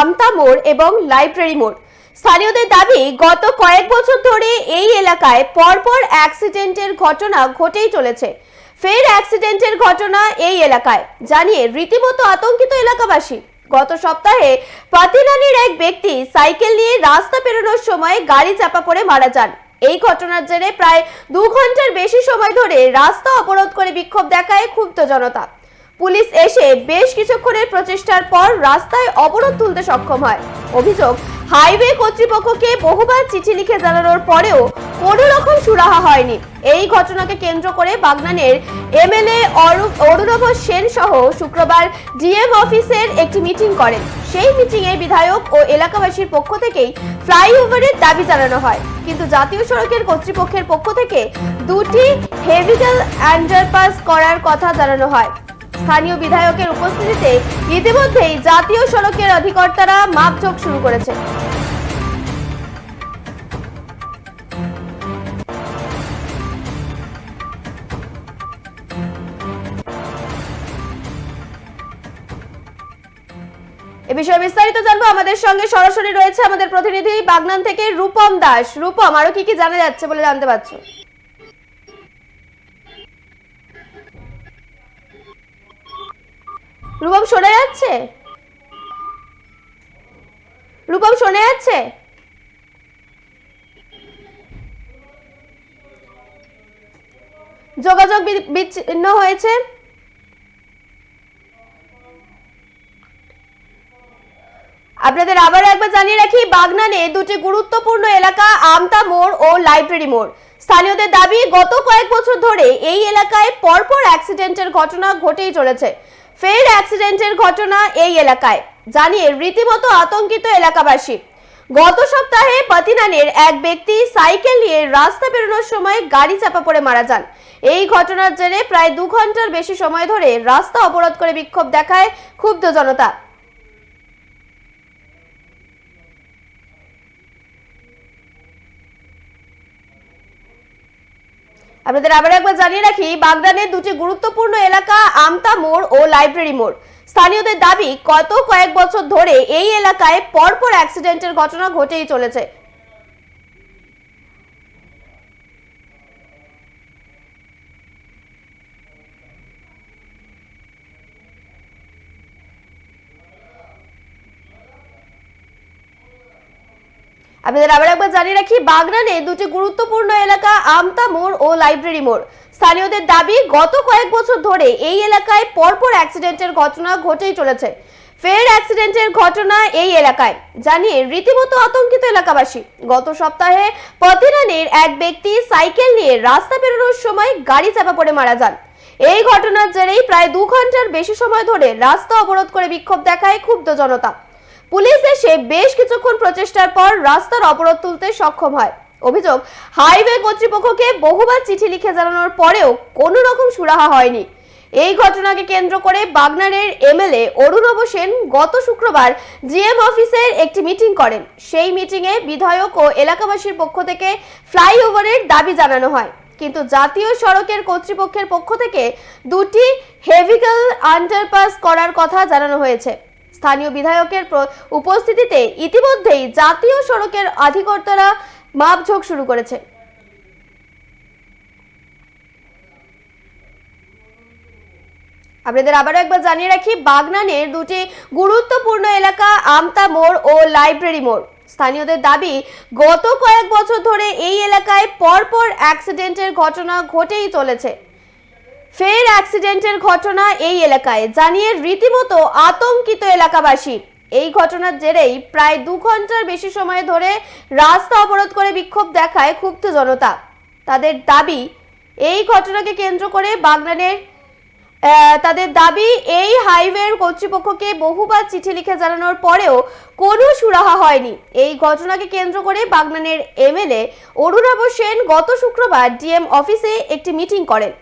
আমতা মোড় এবং লাইব্রেরি মোড়। স্থানীয়দের দাবি, গত কয়েক বছর ধরে এই এলাকায় পরপর অ্যাক্সিডেন্টের ঘটনা ঘটেই চলেছে। ফের অ্যাক্সিডেন্টের ঘটনা এই এলাকায়, জানিয়ে রীতিমতো আতঙ্কিত এলাকাবাসী। গত সপ্তাহে পাতিরানির এক ব্যক্তি সাইকেল নিয়ে রাস্তা পেরোনোর সময় গাড়ি চাপা পড়ে মারা যান। এই ঘটনার জেরে প্রায় দু ঘণ্টার বেশি সময় ধরে রাস্তা অবরোধ করে বিক্ষোভ দেখায় ক্ষুব্ধ জনতা। পুলিশ এসে বেশ কিছুক্ষণের প্রচেষ্টার পর রাস্তায় অবরোধ তুলতে সক্ষম হয়। অভিযোগ, হাইওয়ে কর্তৃপক্ষকে বহুবার চিঠি লিখে জানানোর পরেও কোনো রকম সুরাহা হয়নি। এই ঘটনাকে কেন্দ্র করে বাগনানের এমএলএ অরুণভ সেন সহ শুক্রবার ডিএম অফিসের একটি মিটিং করেন। সেই মিটিংয়ে বিধায়ক ও এলাকাবাসীর পক্ষ থেকেই ফ্লাইওভারের দাবি জানানো হয়। কিন্তু জাতীয় সড়কের কর্তৃপক্ষের পক্ষ থেকে দুটি হেভিটাল আন্ডারপাস করার কথা জানানো হয়। স্থানীয় বিধায়কের উপস্থিতিতে ইতিমধ্যেই জাতীয় সড়কের অধিকর্তারা মাপঝোঁক শুরু করেছে। এ বিষয়ে বিস্তারিত জানব। আমাদের সঙ্গে সরাসরি রয়েছে আমাদের প্রতিনিধি বাগনান থেকে রূপম দাস। রূপম, আরও কি কি জানা যাচ্ছে বলে জানতে পারছ? রূপম শোনা যাচ্ছে? রূপম শোনা যাচ্ছে? যোগাযোগ বিচ্ছিন্ন হয়েছে? আপনাদের আবার একবার জানিয়ে রাখি, বাগনানে দুটি গুরুত্বপূর্ণ এলাকা, আমতা মোড় ও লাইব্রেরি মোড়। স্থানীয়দের দাবি, গত কয়েক বছর ধরে এই এলাকায় পরপর অ্যাক্সিডেন্টের ঘটনা ঘটেই চলেছে। ফের অ্যাক্সিডেন্টের ঘটনা এই এলাকায়, জানিয়ে রীতিমতো আতঙ্কিত এলাকাবাসী। গত সপ্তাহে পাতিনানের এক ব্যক্তি সাইকেল নিয়ে রাস্তা বেরোনোর সময় গাড়ি চাপা পড়ে মারা যান। এই ঘটনার জেরে প্রায় দু ঘণ্টার বেশি সময় ধরে রাস্তা অবরোধ করে বিক্ষোভ দেখায় ক্ষুব্ধ জনতা। আপনাদের আবার একবার জানিয়ে রাখি, বাগদানের দুটি গুরুত্বপূর্ণ এলাকা আমতা মোড় ও লাইব্রেরি মোড়। স্থানীয়দের দাবি কত কয়েক বছর ধরে এই এলাকায় পরপর অ্যাক্সিডেন্টের ঘটনা ঘটেই চলেছে। আপনাদের আবার একবার জানিয়ে রাখি, বাগনানে দুটি গুরুত্বপূর্ণ এলাকা, আমতা মোড় ও লাইব্রেরি মোড়। স্থানীয়দের দাবি, গত কয়েক বছর ধরে এই এলাকায় পরপর অ্যাক্সিডেন্টের ঘটনা ঘটেই চলেছে। ফের অ্যাক্সিডেন্টের ঘটনা এই এলাকায়। জানিয়ে রীতিমতো আতঙ্কিত এলাকাবাসী, গত সপ্তাহে পতিরানের এক ব্যক্তি সাইকেল নিয়ে রাস্তা বেরোনোর সময় গাড়ি চাপা পড়ে মারা যান। এই ঘটনার জেরেই প্রায় দু ঘণ্টার বেশি সময় ধরে রাস্তা অবরোধ করে বিক্ষোভ দেখায় ক্ষুব্ধ জনতা। পুলিশ এসে বেশ কিছুক্ষণ প্রচেষ্টার পর রাস্তার অবরোধ তুলতে সক্ষম হয়। অভিযোগ, হাইওয়ে কর্তৃপক্ষকে বহুবার চিঠি লিখে জানানোর পরেও কোনো রকম সুরাহা হয়নি। এই ঘটনাকে কেন্দ্র করে বাগনারের এমএলএ অরুণব সেন গত শুক্রবার জিএম অফিসের একটি মিটিং করেন। সেই মিটিংয়ে বিধায়ক ও এলাকাবাসীর পক্ষ থেকে ফ্লাইওভারের দাবি জানানো হয়। কিন্তু জাতীয় সড়কের কর্তৃপক্ষের পক্ষ থেকে দুটি হেভিকাল আন্ডারপাস করার কথা জানানো হয়েছে। স্থানীয় বিধায়কের উপস্থিতিতে ইতিমধ্যেই জাতীয় সড়কের আধিকর্তারা মাপঝোঁক শুরু করেছে। আপনাদের আবারও একবার জানিয়ে রাখি, বাগনানের দুটি গুরুত্বপূর্ণ এলাকা আমতা মোড় ও লাইব্রেরি মোড়। স্থানীয়দের দাবি, গত কয়েক বছর ধরে এই এলাকায় পরপর অ্যাক্সিডেন্টের ঘটনা ঘটেই চলেছে। ফের অ্যাক্সিডেন্টের ঘটনা এই এলাকায়, জানিয়ে রীতিমতো আতঙ্কিত এলাকাবাসী। এই ঘটনার জেরেই প্রায় দু ঘণ্টার বেশি সময় ধরে রাস্তা অবরোধ করে বিক্ষোভ দেখায় ক্ষুব্ধ জনতা। তাদের দাবি, এই ঘটনাকে কেন্দ্র করে বাগনানের তাদের দাবি, এই হাইওয়ের কর্তৃপক্ষকে বহুবার চিঠি লিখে জানানোর পরেও কোনো সুরাহা হয়নি। এই ঘটনাকে কেন্দ্র করে বাগনানের এমএলএ অরুণাভ সেন গত শুক্রবার ডিএম অফিসে একটি মিটিং করেন।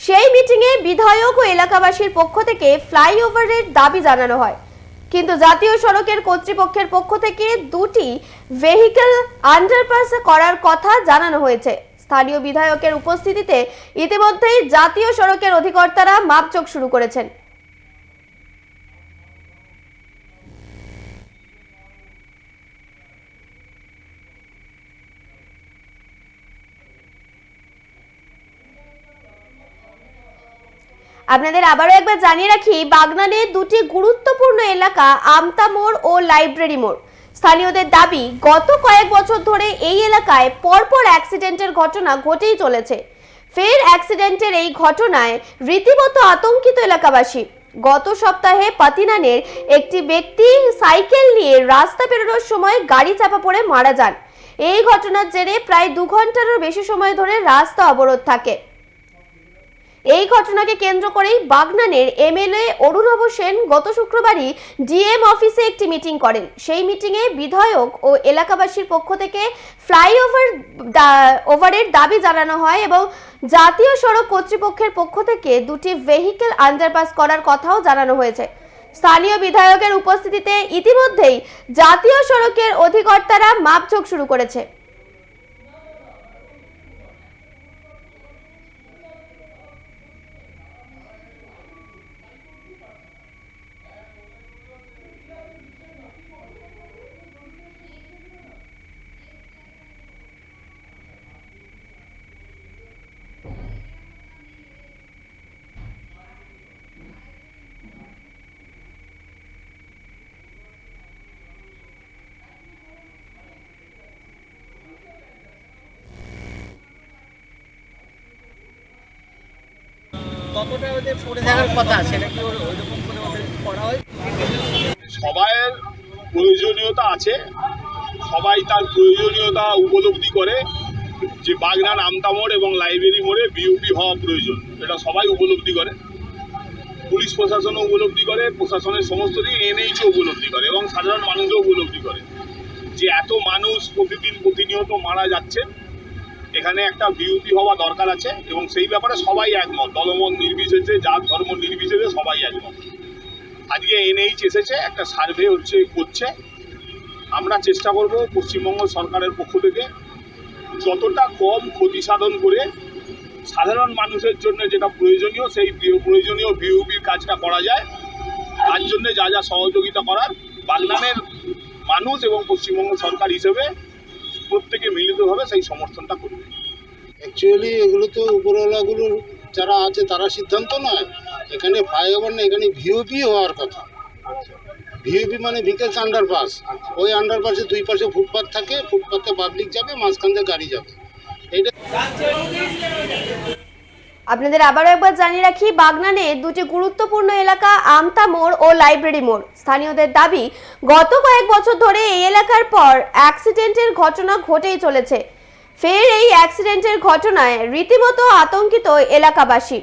সেই মিটিংয়ে বিধায়ক ও এলাকাবাসীর পক্ষ থেকে ফ্লাইওভারের দাবি জানানো হয়। কিন্তু জাতীয় সড়কের কর্তৃপক্ষের পক্ষ থেকে দুটি ভেহিকল আন্ডারপাস করার কথা জানানো হয়েছে। স্থানীয় বিধায়কের উপস্থিতিতে ইতিমধ্যেই জাতীয় সড়কের অধিকর্তারা মাপচোক শুরু করেছেন। আপনাদের আবারও একবার জানিয়ে রাখি বাগনানের দুটি গুরুত্বপূর্ণ এলাকা, আমতা মোড় ও লাইব্রেরি মোড়। স্থানীয়দের দাবি, গত কয়েক বছর ধরে এই এলাকায় পরপর অ্যাক্সিডেন্টের ঘটনা ঘটেই চলেছে। ফের অ্যাক্সিডেন্টের এই ঘটনায় রীতিমতো আতঙ্কিত এলাকাবাসী। গত সপ্তাহে পাতিনানের একটি ব্যক্তি সাইকেল নিয়ে রাস্তা পেরোনোর সময় গাড়ি চাপা পড়ে মারা যান। এই ঘটনার জেরে প্রায় দু ঘন্টারও বেশি সময় ধরে রাস্তা অবরোধ থাকে। এই ঘটনাকে কেন্দ্র করেই বাগনানের এমএলএ অরুণাভ সেন গত শুক্রবারই ডিএম অফিসে একটি মিটিং করেন। সেই মিটিংয়ে বিধায়ক ও এলাকাবাসীর পক্ষ থেকে ফ্লাইওভার ওভারের দাবি জানানো হয় এবং জাতীয় সড়ক কর্তৃপক্ষের পক্ষ থেকে দুটি ভেহিকেল আন্ডারপাস করার কথাও জানানো হয়েছে। স্থানীয় বিধায়কের উপস্থিতিতে ইতিমধ্যেই জাতীয় সড়কের অধিকর্তারা মাপঝোঁক শুরু করেছে। সবাইয়ের প্রয়োজনীয়তা আছে। সবাই তার প্রয়োজনীয়তা উপলব্ধি করে যে বাগনান আমতা মোড় এবং লাইব্রেরি মোড়ে বিউপি হওয়া প্রয়োজন, এটা সবাই উপলব্ধি করে। পুলিশ প্রশাসনও উপলব্ধি করে, প্রশাসনের সমস্ত দিক এনএইচও উপলব্ধি করে এবং সাধারণ মানুষও উপলব্ধি করে যে এত মানুষ প্রতিদিন প্রতিনিয়ত মারা যাচ্ছে এখানে একটা বিউপি হওয়া দরকার আছে এবং সেই ব্যাপারে সবাই একমত। দলমত নির্বিশেষে, জাত ধর্ম নির্বিশেষে সবাই একমত। আজকে এনএইচ এসেছে, একটা সার্ভে হচ্ছে, করছে। আমরা চেষ্টা করব পশ্চিমবঙ্গ সরকারের পক্ষ থেকে যতটা কম ক্ষতি সাধন করে সাধারণ মানুষের জন্য যেটা প্রয়োজনীয়, সেই প্রয়োজনীয় বিউবির কাজটা করা যায়। তার জন্য যা যা সহযোগিতা করার বাগনানের মানুষ এবং পশ্চিমবঙ্গ সরকার হিসেবে প্রত্যেকে মিলিতভাবে সেই সমর্থনটা করবে। অ্যাকচুয়ালি এগুলো তো উপরওয়ালাগুলোর যারা আছে, তারা সিদ্ধান্ত নয়। এখানে ফ্লাইওভার না, এখানে ভিওপি হওয়ার কথা। ভিওপি মানে ভিকেলস আন্ডারপাস ওই আন্ডারপাসে দুই পাশে ফুটপাথ থাকে ফুটপাথে পাবলিক যাবে, মাঝখান দিয়ে গাড়ি যাবে। এটা আপনাদের আবারও একবার জানিয়ে রাখি, বাগনানে দুটি গুরুত্বপূর্ণ এলাকা, আমতা মোড় ও লাইব্রেরি মোড়। স্থানীয়দের দাবি, গত কয়েক বছর ধরে এই এলাকার পর অ্যাক্সিডেন্টের ঘটনা ঘটেই চলেছে। ফের এই অ্যাক্সিডেন্টের ঘটনায় রীতিমতো আতঙ্কিত এলাকাবাসী।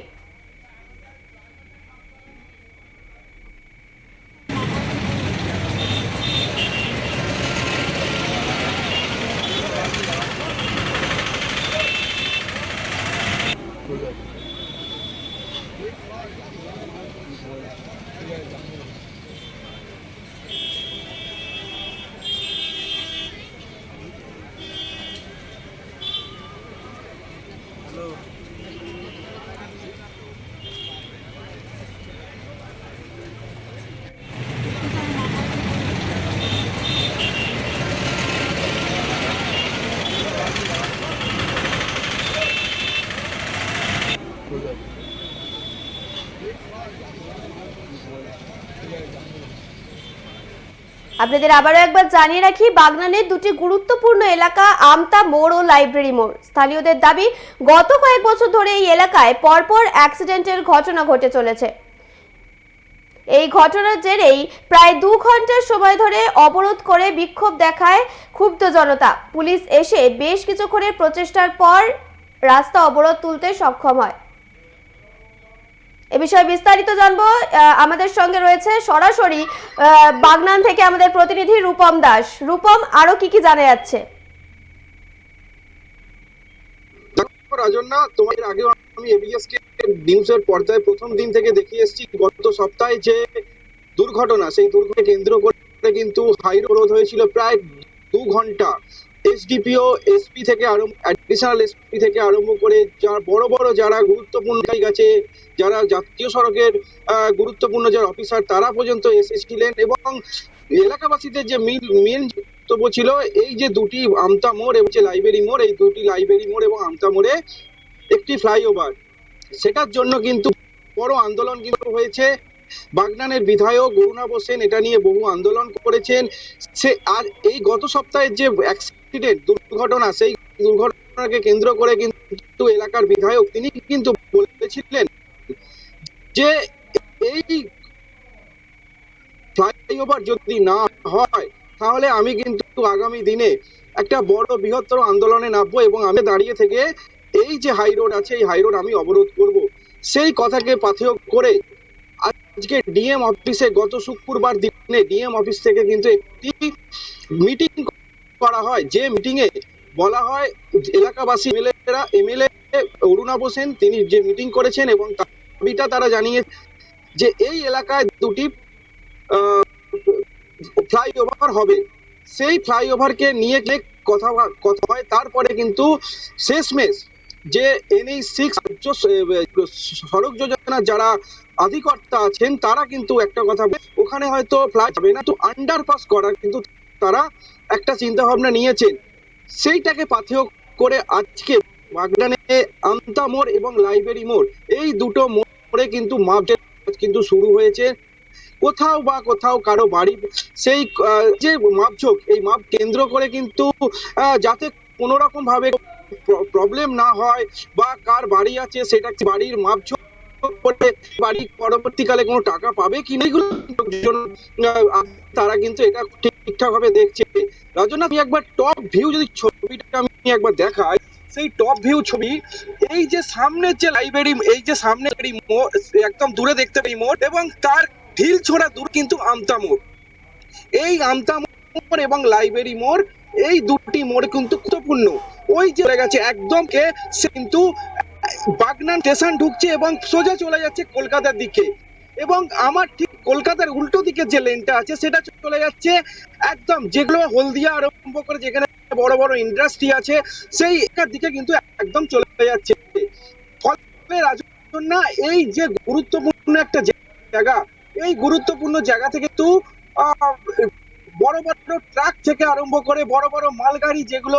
আপনাদের আবারও একবার জানিয়ে রাখি, বাগনানের দুটি গুরুত্বপূর্ণ এলাকা আমতা মোড় ও লাইব্রেরি মোড়। স্থানীয়দের দাবি, গত কয়েক বছর ধরে এই এলাকায় পরপর অ্যাক্সিডেন্টের ঘটনা ঘটে চলেছে। এই ঘটনার জেরেই প্রায় দু ঘণ্টার সময় ধরে অবরোধ করে বিক্ষোভ দেখায় ক্ষুব্ধ জনতা। পুলিশ এসে বেশ কিছুক্ষণের প্রচেষ্টার পর রাস্তা অবরোধ তুলতে সক্ষম হয়। এ বিষয়ে বিস্তারিত জানব। আমাদের সঙ্গে রয়েছে সরাসরি বাগনান থেকে আমাদের প্রতিনিধি রূপম দাস। রূপম, আরও কি কি জানা যাচ্ছে? প্রথম দিন থেকে দেখিয়ে এসেছি গত সপ্তাহে যে দুর্ঘটনা, সেই দুর্ঘটনা কেন্দ্র করে কিন্তু হাই রোড হয়েছিল প্রায় দু ঘণ্টা। এসডিপিও, এসপি থেকে আরম্ভ অ্যাডিশনাল এসপি থেকে আরম্ভ করে যারা বড় বড় যারা গুরুত্বপূর্ণ আছে, যারা জাতীয় সড়কের গুরুত্বপূর্ণ যারা অফিসার তারা পর্যন্ত এসেছিলেন এবং এলাকাবাসীদের যে মেন মেন বক্তব্য ছিল, এই যে দুটি আমতা মোড় এবং যে লাইব্রেরি মোড়, এই দুটি লাইব্রেরি মোড় এবং আমতা মোড়ে একটি ফ্লাইওভার সেটার জন্য কিন্তু বড় আন্দোলন কিন্তু হয়েছে। বাগনানের বিধায়ক করুণা বসেন এটা নিয়ে বহু আন্দোলন করেছেন। সে, আর এই গত সপ্তাহের যে অ্যাক্সিডেন্ট দুর্ঘটনা, সেই দুর্ঘটনাকে কেন্দ্র করে কিন্তু এলাকার বিধায়ক তিনি কিন্তু বলেছিলেন যে এই ফ্লাইওভার যদি না হয়, তাহলে আমি কিন্তু আগামী দিনে একটা বড় বৃহত্তর আন্দোলনে নামবো এবং আমি দাঁড়িয়ে থেকে এই যে হাই রোড আছে, এই হাই রোড আমি অবরোধ করব। সেই কথাকে পাথেয় করে আজকে ডিএম অফিসে গত শুক্রবার দিনে ডিএম অফিস থেকে কিন্তু একটি মিটিং করা হয়। যে মিটিং এ বলা হয়, এলাকাবাসী, এমএলএরা, এমএলএ অরুণা বসেন তিনি যে মিটিং করেছেন এবং দাবিটা তারা জানিয়ে যে এই এলাকায় দুটি ফ্লাইওভার হবে। সেই ফ্লাইওভারকে নিয়ে কথা কথা হয়। তারপরে কিন্তু শেষমেশ যে এনএই সিক্স রাজ্য, সড়ক যোজনা যারা অধিকর্তা আছেন, তারা কিন্তু একটা কথা ওখানে হয়তো ফ্লাই যাবে না। তো আন্ডারপাস করার কিন্তু তারা একটা চিন্তা ভাবনা নিয়েছেন। সেইটাকে পাথেয় করে আজকে বাগদানে আমতা মোড় এবং লাইব্রেরি মোড়, এই দুটো মোড়ে কিন্তু মাপ কিন্তু শুরু হয়েছে। কোথাও বা কোথাও কারও বাড়ি সেই যে মাপঝোক, এই মাপ কেন্দ্র করে কিন্তু যাতে কোনো রকম ভাবে প্রবলেম না হয় বা কার বাড়ি আছে সেটা বাড়ির মাপঝোক করে বাড়ি পরবর্তীকালে কোনো টাকা পাবে কি না এগুলো তারা কিন্তু এটা ঠিকঠাক ভাবে দেখছে। রাজনাথ আমি একবার টপ ভিউ যদি ছবিটা আমি একবার দেখাই, সেই টপ ভিউ ছবি, এই যে সামনের যে লাইব্রেরি এই যে সামনে একদম দূরে দেখতে পাই মোট এবং তার ঢিল ছোড়া দূর কিন্তু আমতা মোড়। এই আমতা মোড় এবং লাইব্রেরি মোড়, এই দুটি মোড় কিন্তু গুরুত্বপূর্ণ। ওই যে গেছে একদম কে কিন্তু বাগনান স্টেশন ঢুকছে এবং সোজা চলে যাচ্ছে কলকাতার দিকে। এবং আমার ঠিক কলকাতার উল্টো দিকে যে লেনটা আছে সেটা চলে যাচ্ছে একদম যেগুলো হলদিয়া আরম্ভ করে যেখানে বড় বড় ইন্ডাস্ট্রি আছে সেই দিকে কিন্তু একদম চলে যাচ্ছে। ফলে রাজকন্যা এই যে গুরুত্বপূর্ণ একটা জায়গা এই গুরুত্বপূর্ণ জায়গা থেকে তো আহ, বড় বড় ট্রাক থেকে আরম্ভ করে বড় বড় মালগাড়ি যেগুলো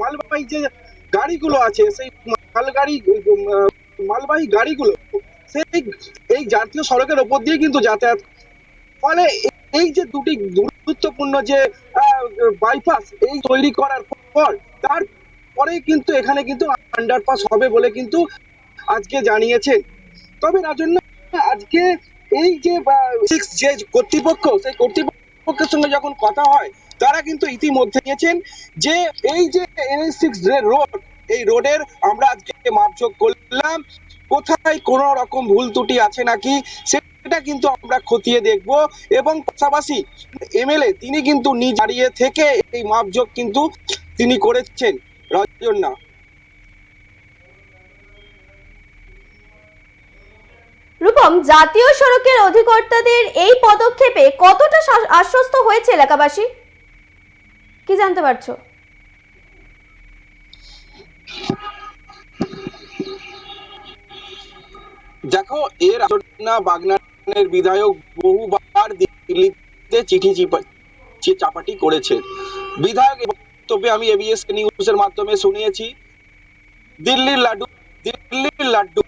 মালবাহী যে গাড়িগুলো আছে সেই মালগাড়ি মালবাহী গাড়িগুলো সেই, এই জাতীয় সড়কের ওপর দিয়ে কিন্তু যাতায়াত ফলে এই যে দুটি গুরুত্বপূর্ণ যে বাইপাস এই তৈরি করার পর তারপরে কিন্তু এখানে কিন্তু আন্ডারপাস হবে বলে কিন্তু আজকে জানিয়েছেন তবে রাজন্য আজকে এই যে সিক্স যে কর্তৃপক্ষ, সেই কর্তৃপক্ষের সঙ্গে যখন কথা হয়, তারা কিন্তু ইতিমধ্যে নিয়েছেন যে এই যে এনএস সিক্স রোড এই রোডের আমরা আজকে মাপযোগ করলাম। কোথায় কোন রকম ভুল ত্রুটি আছে নাকি, সেটা কিন্তু আমরা খতিয়ে দেখব। এবং পাশাপাশি এমএলএ, তিনি কিন্তু নিজ দাঁড়িয়ে থেকে এই মাপযোগ কিন্তু তিনি করেছেন। রাজন্যা রূপম, জাতীয় সড়কের অধিকর্তাদের এই পদক্ষেপে কতটা আশ্বস্ত হয়েছে এলাকাবাসী? কি জানতে পারছ? দেখো এর আলোচনা বাগনানের বিধায়ক বহুবার দিল্লিতে চিঠি চিপা- চি- চাপাটি করেছে বিধায়ক এর বক্তব্যে আমি এবিএস নিউজের মাধ্যমে শুনিয়েছি দিল্লির লাড্ডু দিল্লির লাড্ডু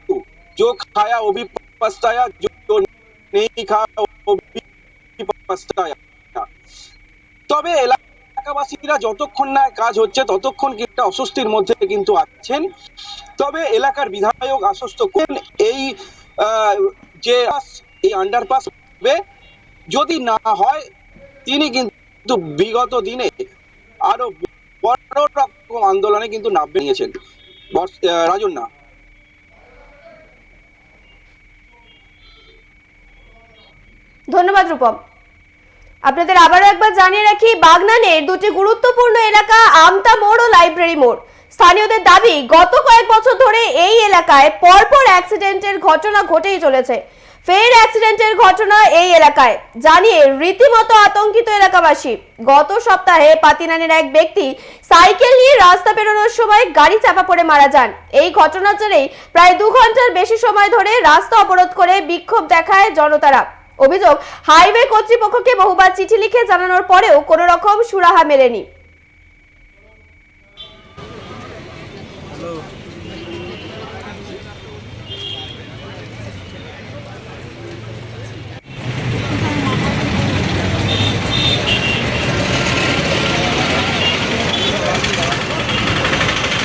जो खाया वो भी पछताया जो जो नहीं खाया वो भी पछताया তবে এলাকাবাসীরা যতক্ষণ না কাজ হচ্ছে, ততক্ষণ একটা অস্বস্তির মধ্যে কিন্তু আছেন। তবে এলাকার বিধায়ক আশ্বস্ত করেন, এই যে এই আন্ডারপাস হবে যদি না হয়, তিনি কিন্তু বিগত দিনে আরও বড় রকম আন্দোলনে কিন্তু নামবে নিয়েছেন। রাজন না। ধন্যবাদ রূপম। আপনাদের আবারও একবার জানিয়ে রাখি, বাগনানের দুটি গুরুত্বপূর্ণ এলাকা আমতা মোড় ও লাইব্রেরি মোড়। স্থানীয়দের দাবি, গত কয়েক বছর ধরে এই এলাকায় পরপর অ্যাক্সিডেন্টের ঘটনা ঘটেই চলেছে। ফের অ্যাক্সিডেন্টের ঘটনা এই এলাকায়, জানিয়ে রীতিমতো আতঙ্কিত এলাকাবাসী। গত সপ্তাহে পাতিনানের এক ব্যক্তি সাইকেল নিয়ে রাস্তা পেরোনোর সময় গাড়ি চাপা পড়ে মারা যান। এই ঘটনার জেরেই প্রায় দু ঘণ্টার বেশি সময় ধরে রাস্তা অবরোধ করে বিক্ষোভ দেখায় জনতারা। অভিযোগ হাইওয়ে কর্তৃপক্ষকে বহুবার চিঠি লিখে জানানোর পরেও কোনো রকম সুরাহা মেলেনি।